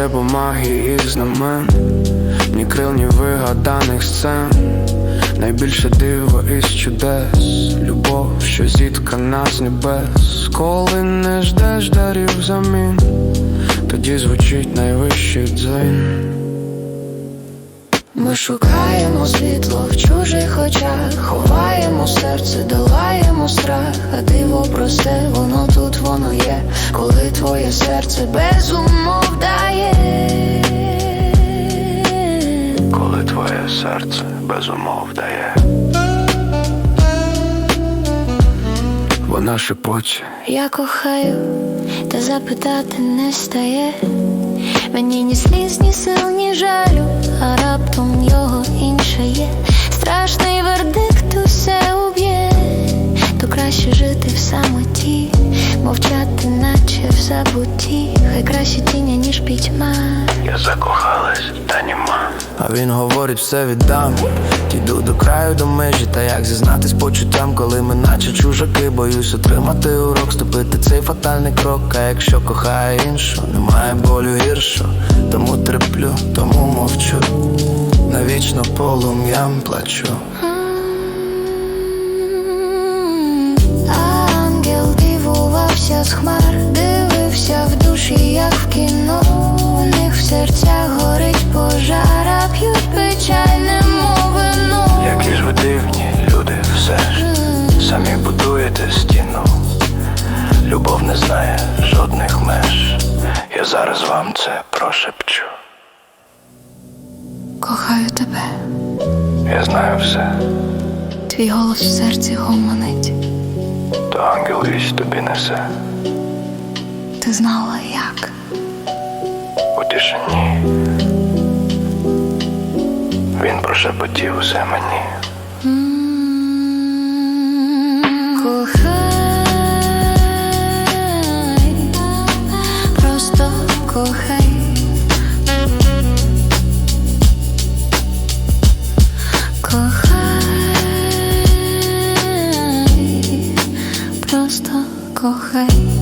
треба магії і знамен, ні крил, ні вигаданих сцен. Найбільше диво із чудес, любов, що зіткана з небес. Коли не ждеш дарів взамін, тоді звучить найвищий дзень. Ми шукаємо світло в чужих очах, ховаємо серце, долаємо страх, а диво просте, воно тут, воно є, коли твоє серце без Вона шепоче, Я кохаю, та запитати не стає. Мені ні сліз, ні сил, ні жалю, а раптом його інше є. Страшний вердикт усе уб'є, то краще жити в самоті, мовчати, наче в забутті. Хай краще тіня, ніж пітьма. я закохалась, та нема. А він говорить, все віддам. Діду до краю, до межі, та як зізнатись почуттям, коли ми наче чужаки, боюсь отримати урок, ступити цей фатальний крок. А якщо кохає іншу, немає болю гіршу, тому треплю, тому мовчу. Навічно полум'ям плачу. Любов не знає жодних меж. Я зараз вам це прошепчу. Кохаю тебе, Я знаю все, твій голос в серці гомонить. то ангел вість тобі несе. Ти знала як. У тишині. Він прошепотів усе мені. Кохай, просто кохай.